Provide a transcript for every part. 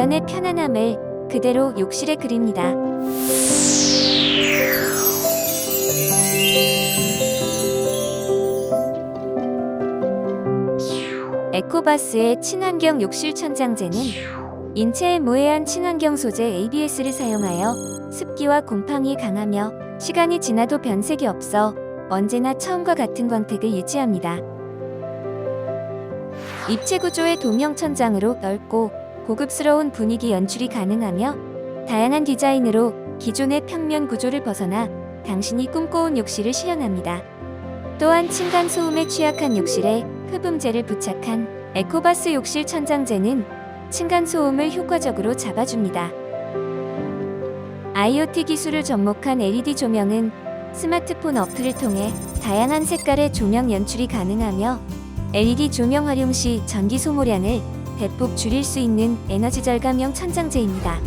자연의 편안함을 그대로 욕실에 그립니다. 에코바스의 친환경 욕실 천장재는 인체에 무해한 친환경 소재 ABS를 사용하여 습기와 곰팡이 강하며 시간이 지나도 변색이 없어 언제나 처음과 같은 광택을 유지합니다. 입체 구조의 도명 천장으로 넓고 고급스러운 분위기 연출이 가능하며 다양한 디자인으로 기존의 평면 구조를 벗어나 당신이 꿈꿔온 욕실을 실현합니다. 또한 층간 소음에 취약한 욕실에 흡음재를 부착한 에코바스 욕실 천장재는 층간 소음을 효과적으로 잡아줍니다. IoT 기술을 접목한 LED 조명은 스마트폰 어플을 통해 다양한 색깔의 조명 연출이 가능하며 LED 조명 활용 시 전기 소모량을 대폭 줄일 수 있는 에너지 절감형 천장재입니다.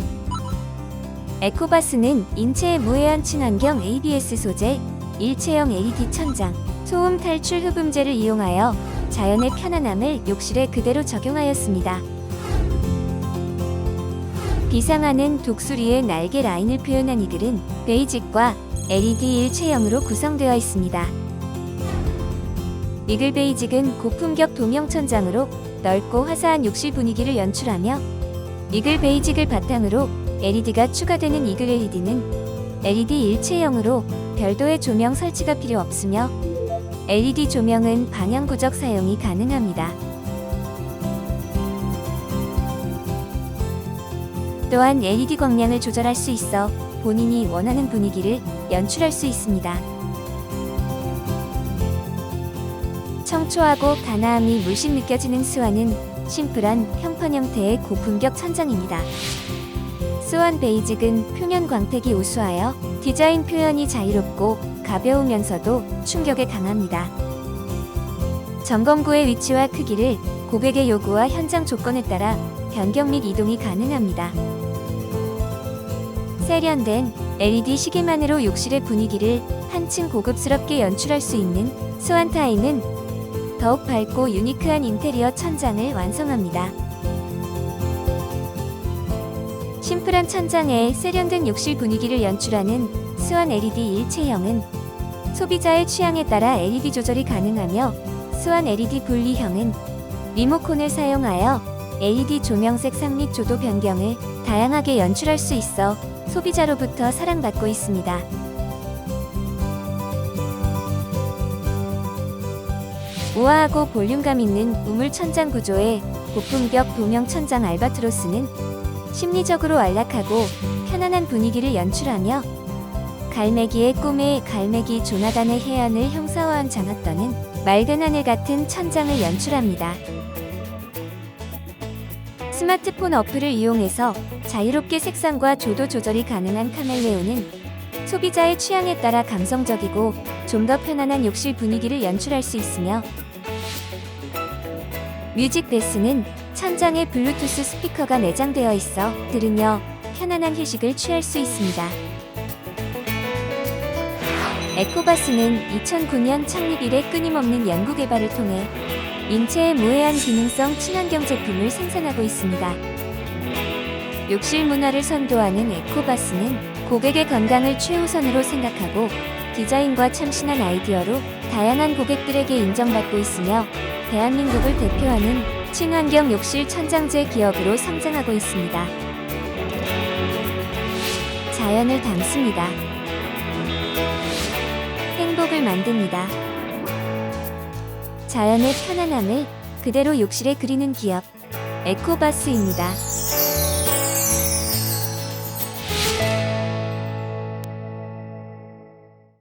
에코바스는 인체에 무해한 친환경 ABS 소재, 일체형 LED 천장, 소음 탈출 흡음재를 이용하여 자연의 편안함을 욕실에 그대로 적용하였습니다. 비상하는 독수리의 날개 라인을 표현한 이 글은 베이직과 LED 일체형으로 구성되어 있습니다. 이글 베이직은 고품격 도명 천장으로 넓고 화사한 욕실 분위기를 연출하며 이글 베이직을 바탕으로 LED가 추가되는 이글 LED는 LED 일체형으로 별도의 조명 설치가 필요 없으며 LED 조명은 방향 구적 사용이 가능합니다. 또한 LED 광량을 조절할 수 있어 본인이 원하는 분위기를 연출할 수 있습니다. 청초하고 단아함이 물씬 느껴지는 스완은 심플한 평판 형태의 고품격 천장입니다. 스완 베이직은 표면 광택이 우수하여 디자인 표현이 자유롭고 가벼우면서도 충격에 강합니다. 점검구의 위치와 크기를 고객의 요구와 현장 조건에 따라 변경 및 이동이 가능합니다. 세련된 LED 시계만으로 욕실의 분위기를 한층 고급스럽게 연출할 수 있는 스완타이는 더욱 밝고 유니크한 인테리어 천장을 완성합니다. 심플한 천장에 세련된 욕실 분위기를 연출하는 스완 LED 일체형은 소비자의 취향에 따라 LED 조절이 가능하며 스완 LED 분리형은 리모콘을 사용하여 LED 조명색 상립 조도 변경을 다양하게 연출할 수 있어 소비자로부터 사랑받고 있습니다. 우아하고 볼륨감 있는 우물 천장 구조의 고품격 도명 천장 알바트로스는 심리적으로 안락하고 편안한 분위기를 연출하며 갈매기의 꿈에 갈매기 조나단의 해안을 형상화한 장화 떠는 맑은 하늘 같은 천장을 연출합니다. 스마트폰 어플을 이용해서 자유롭게 색상과 조도 조절이 가능한 카멜레온은 소비자의 취향에 따라 감성적이고 좀 더 편안한 욕실 분위기를 연출할 수 있으며 뮤직 베스는 천장에 블루투스 스피커가 내장되어 있어 들으며 편안한 휴식을 취할 수 있습니다. 에코바스는 2009년 창립 이래 끊임없는 연구 개발을 통해 인체에 무해한 기능성 친환경 제품을 생산하고 있습니다. 욕실 문화를 선도하는 에코바스는 고객의 건강을 최우선으로 생각하고 디자인과 참신한 아이디어로 다양한 고객들에게 인정받고 있으며 대한민국을 대표하는 친환경 욕실 천장재 기업으로 성장하고 있습니다. 자연을 담습니다. 행복을 만듭니다. 자연의 편안함을 그대로 욕실에 그리는 기업 에코바스입니다.